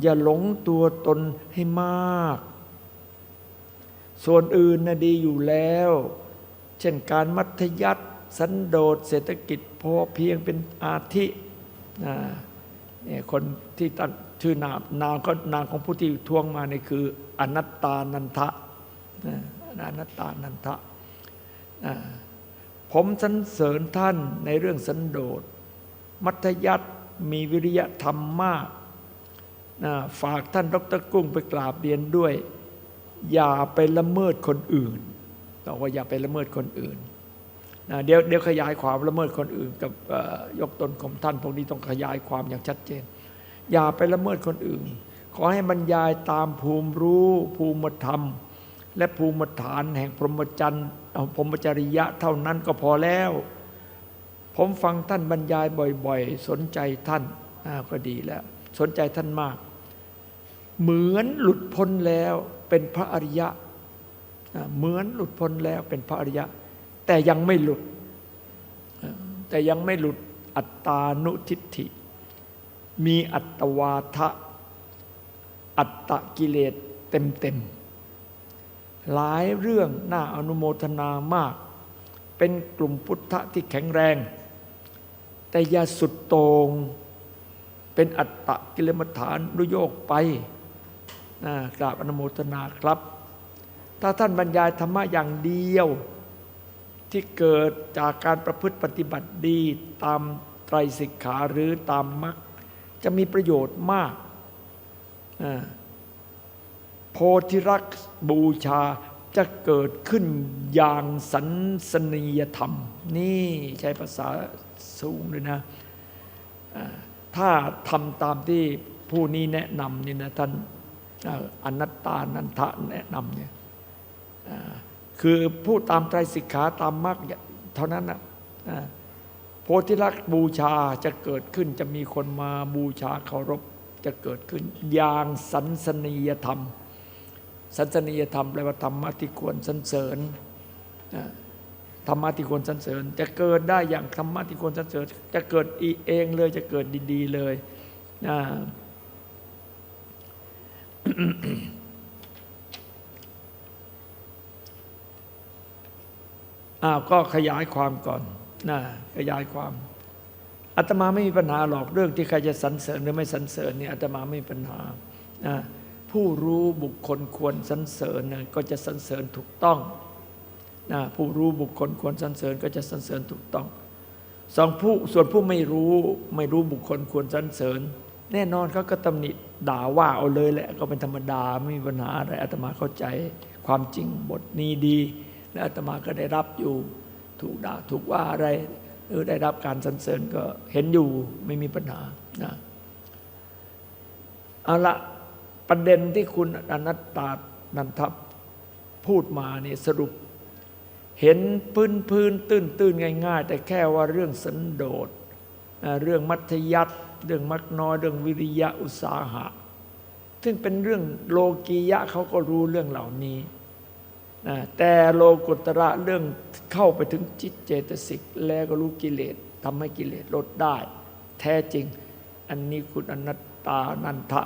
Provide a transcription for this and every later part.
อย่าหลงตัวตนให้มาก ส่วนอื่นนะดีอยู่แล้ว เช่นการมัธยัติสันโดษเศรษฐกิจพอเพียงเป็นอาทิเนี่ยคนที่ตั้งชื่อนามนามก็นามของผู้ที่ทวงมานี่คือ อนัตตานันทะนะอนัตตานันทะนะผมสรรเสริญท่านในเรื่องสันโดษมัธยัติมีวิริยะธรรมมาก ฝากท่านดรกุ้งไปกราบเรียนด้วย อย่าไปละเมิดคนอื่นบอกว่าอย่าไปละเมิดคนอื่นนะเดี๋ยวเดี๋ยวขยายความละเมิดคนอื่น กับยกตนของท่านพวกนี้ต้องขยายความอย่างชัดเจน อย่าไปละเมิดคนอื่น ขอให้บรรยายตามภูมิรู้ภูมิธรรม และภูมิฐานแห่งพรหมจรรย์พรหมจริยะเท่านั้นก็พอแล้ว ผมฟังท่านบรรยายบ่อย ๆ สนใจท่านก็ดีแล้ว สนใจท่านมาก เหมือนหลุดพ้นแล้วเป็นพระอริยะ เหมือนหลุดพ้นแล้วเป็นพระอริยะ แต่ยังไม่หลุด แต่ยังไม่หลุดอัตตานุทิฏฐิ มีอัตวาทะ อัตตกิเลสเต็มๆหลายเรื่องน่าอนุโมทนามาก เป็นกลุ่มพุทธะที่แข็งแรง แต่อย่าสุดโตง่งเป็นอัตตกิลมัฐานรุโยกไป กราบอนุโมทนาครับ ถ้าท่านบรรยายธรรมะอย่างเดียวที่เกิดจากการประพฤติปฏิบัติดีตามไตรสิกขาหรือตามมรรคจะมีประโยชน์มาก โพธิรักษ์บูชาจะเกิดขึ้นอย่างสันสนียธรรม นี่ใช้ภาษาสูงเลยนะถ้าทำตามที่ผู้นี้แนะนำนี่นะท่าน อนัตตานันทะแนะนำเนี่ยคือพูดตามไตรสิกขาตามมรรคเท่านั้นนะโพธิลักษ์บูชาจะเกิดขึ้นจะมีคนมาบูชาเคารพจะเกิดขึ้น อย่างสันสนียธรรม สันสนียธรรมแปลว่าธรรมะที่ควรสรรเสริญธรรมะที่ควรสรรเสริญ จะเกิดได้อย่างธรรมะที่ควรสรรเสริญ จะเกิดเองเลยจะเกิดดี ๆ เลยนะ อ้าวก็ขยายความก่อนนะขยายความอาตมาไม่มีปัญหาหรอกเรื่องที่ใครจะสรรเสริญหรือไม่สรรเสริญเนี่ยอาตมาไม่มีปัญหานะผู้รู้บุคคลควรสรรเสริญนะก็จะสรรเสริญถูกต้องนะผู้รู้บุคคลควรสรรเสริญก็จะสรรเสริญถูกต้องสองผู้ส่วนผู้ไม่รู้ไม่รู้บุคคลควรสรรเสริญ แน่นอนเขาก็ตำหนิด่าว่าเอาเลยแหละก็เป็นธรรมดาไม่มีปัญหาอะไรอาตมาเข้าใจความจริงบทนี้ดี และอาตมาก็ได้รับอยู่ ถูกด่าถูกว่าอะไรหรือได้รับการสรรเสริญก็เห็นอยู่ไม่มีปัญหานะเอาละประเด็นที่คุณอนัตตานันทบพูดมาเนี่ยสรุป เห็นพื้นพื้นตื้นตื้นง่าย ๆ แต่แค่ว่าเรื่องสันโดษเรื่องมัธยัติ เรื่องมักน้อยเรื่องวิริยะอุตสาหะ ซึ่งเป็นเรื่องโลกียะเขาก็รู้เรื่องเหล่านี้นะแต่โลกุตระเรื่องเข้าไปถึงจิตเจตสิก แล้วก็รู้กิเลสทำให้กิเลสลดได้ แท้จริง อันนี้คุณอนัตตานันทะ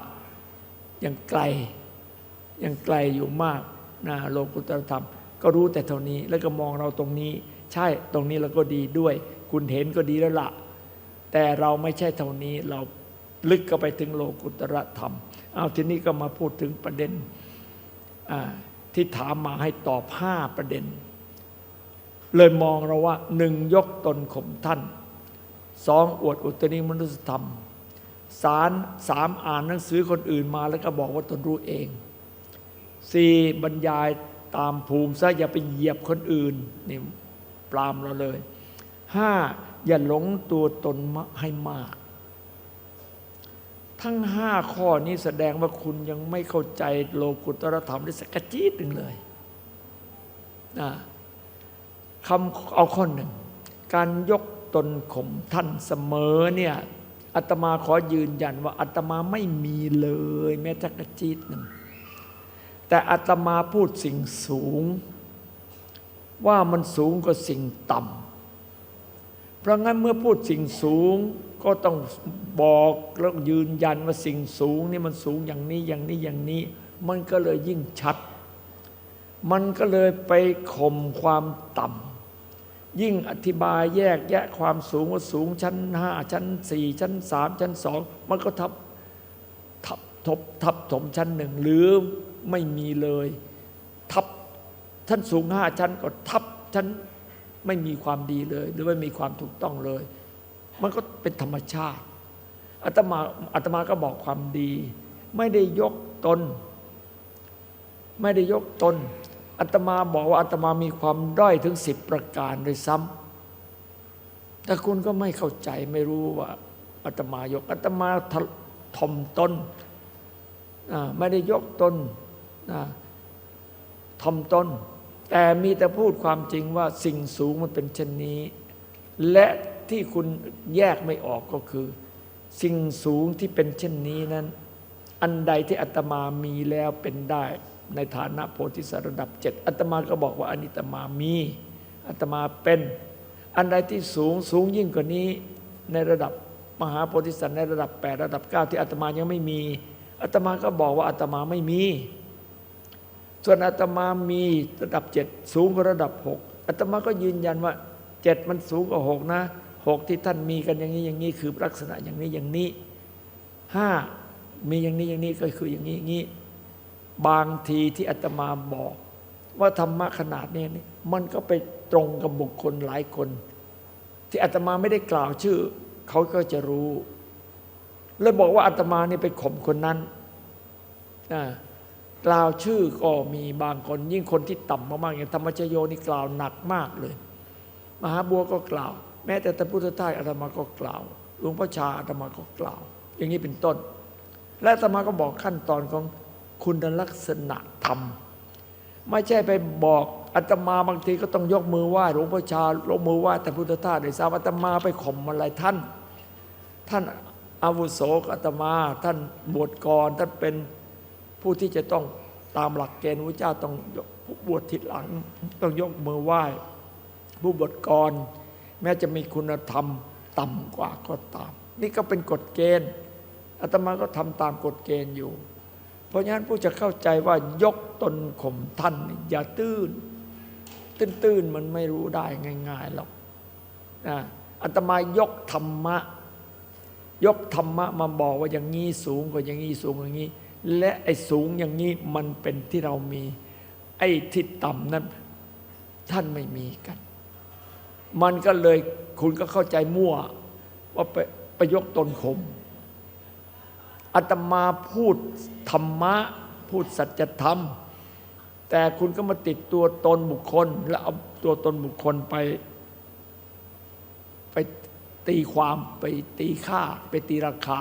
ยังไกลยังไกลอยู่มากนะโลกุตรธรรม ก็รู้แต่เท่านี้แล้วก็มองเราตรงนี้ ใช่ตรงนี้เราก็ดีด้วย คุณเห็นก็ดีแล้วละ แต่เราไม่ใช่เท่านี้เราลึกก็ไปถึงโลกุตรธรรม เอาทีนี้ก็มาพูดถึงประเด็นที่ถามมาให้ตอบห้าประเด็น เลยมองเราว่าหนึ่งยกตนข่มท่านสองอวดอุตริมนุสธรรมสารสามอ่านหนังสือคนอื่นมาแล้วก็บอกว่าตนรู้เองสี่บรรยายตามภูมิซะอย่าไปเหยียบคนอื่นนี่ปรามเราเลยห้า อย่าหลงตัวตนให้มาก ทั้งห้าข้อนี้แสดงว่าคุณยังไม่เข้าใจโลกุตรธรรมได้สักจีดหนึ่งเลยนะคำเอาข้อหนึ่ง การยกตนข่มท่านเสมอเนี่ยอาตมาขอยืนยันว่าอาตมาไม่มีเลย แม้แต่กจีดหนึ่ง แต่อาตมาพูดสิ่งสูง ว่ามันสูงกว่าสิ่งต่ำ เพราะงั้นเมื่อพูดสิ่งสูงก็ต้องบอกแล้วยืนยันว่าสิ่งสูงนี่มันสูงอย่างนี้อย่างนี้อย่างนี้ มันก็เลยยิ่งชัด มันก็เลยไปข่มความต่ำยิ่งอธิบายแยกแยะความสูงว่าสูงชั้นห้าชั้นสี่ชั้นสามชั้นสองมันก็ทับทับทบทับถมชั้นหนึ่งหรือไม่มีเลย ทับชั้นสูงห้าชั้นก็ทับชั้น ไม่มีความดีเลย หรือไม่มีความถูกต้องเลย มันก็เป็นธรรมชาติอาตมาอาตมาก็บอกความดี ไม่ได้ยกตน ไม่ได้ยกตนอาตมาบอกว่าอาตมามีความด้อยถึงสิบประการเลยซ้ำแต่คุณก็ไม่เข้าใจไม่รู้ว่าอาตมายกอาตมาทะถ่อมตนไม่ได้ยกตนนะถ่อมตน แต่มีแต่พูดความจริงว่าสิ่งสูงมันเป็นเช่นนี้ และที่คุณแยกไม่ออกก็คือ สิ่งสูงที่เป็นเช่นนี้นั้น อันใดที่อาตมามีแล้วเป็นได้ในฐานะโพธิสัตว์ระดับเจ็ดอาตมาก็บอกว่าอันนี้อาตมามีอาตมาเป็น อันใดที่สูงสูงยิ่งกว่านี้ในระดับมหาโพธิสัตว์ในระดับ 8 ระดับ 9 ที่อาตมายังไม่มีอาตมาก็บอกว่าอาตมาไม่มี ส่วนอาตมามีระดับเจ็ดสูงกว่าระดับหกอาตมาก็ยืนยันว่าเจ็ดมันสูงกว่าหกนะหกที่ท่านมีกันอย่างนี้อย่างนี้คือลักษณะอย่างนี้อย่างนี้ห้ามีอย่างนี้อย่างนี้ก็คืออย่างนี้อย่างนี้ บางทีที่อาตมาบอก ว่าธรรมะขนาดนี้มันก็ไปตรงกับบุคคลหลายคน ที่อาตมาไม่ได้กล่าวชื่อ เขาก็จะรู้เลยบอกว่าอาตมานี่ไปข่มคนนั้นอ่า กล่าวชื่อก็มีบางคน ยิ่งคนที่ต่ำมากๆอย่างธรรมชโยนี่กล่าวหนักมากเลย มหาบัวก็กล่าว แม้แต่ท่านพุทธทาสอาตมาก็กล่าวหลวงพ่อชาอาตมาก็กล่าว อย่างนี้เป็นต้น และอาตมาก็บอกขั้นตอนของคุณลักษณะธรรม ไม่ใช่ไปบอกอาตมาบางทีก็ต้องยกมือไหว้หลวงพ่อชายกมือไหว้แต่พุทธทาสในสามอาตมาไปข่มอะไรท่าน ท่านอาวุโสอาตมา ท่านบวชก่อนท่านเป็น ผู้ที่จะต้องตามหลักเกณฑ์พระเจ้าต้องยกผู้บวชทิศหลัง ต้องยกมือไหว้ ผู้บวชก่อนแม้จะมีคุณธรรมต่ำกว่าก็ตาม นี่ก็เป็นกฎเกณฑ์อาตมาก็ทำตามกฎเกณฑ์อยู่ เพราะฉะนั้นผู้จะเข้าใจว่ายกตนข่มท่านอย่าตื้น ตื้นๆมันไม่รู้ได้ง่ายๆหรอกนะอาตมายกธรรมะ ยกธรรมะมาบอกว่าอย่างนี้สูงกว่าอย่างนี้สูงอย่างนี้ และไอ้สูงอย่างนี้มันเป็นที่เรามี ไอ้ที่ต่ำนั้นท่านไม่มีกัน มันก็เลยคุณก็เข้าใจมั่ว ว่าไปไปยกตนข่มอาตมาพูดธรรมะ พูดสัจธรรม แต่คุณก็มาติดตัวตนบุคคล แล้วเอาตัวตนบุคคลไป ไปตีความไปตีค่า ไปตีราคา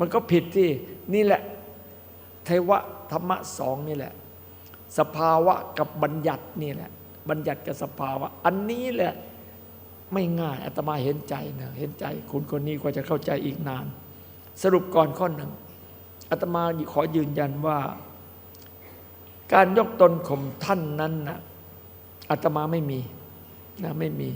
มันก็ผิดที่นี่แหละเทวะธรรมะสองนี่แหละ สภาวะกับบัญญัตินี่แหละ บัญญัติกับสภาวะ อันนี้แหละไม่ง่ายอาตมาเห็นใจนะเห็นใจ คุณคนนี้กว่าจะเข้าใจอีกนาน สรุปก่อนข้อหนึ่งอาตมาขอยืนยันว่า การยกตนข่มท่านนั้นนะอาตมาไม่มีนะไม่มี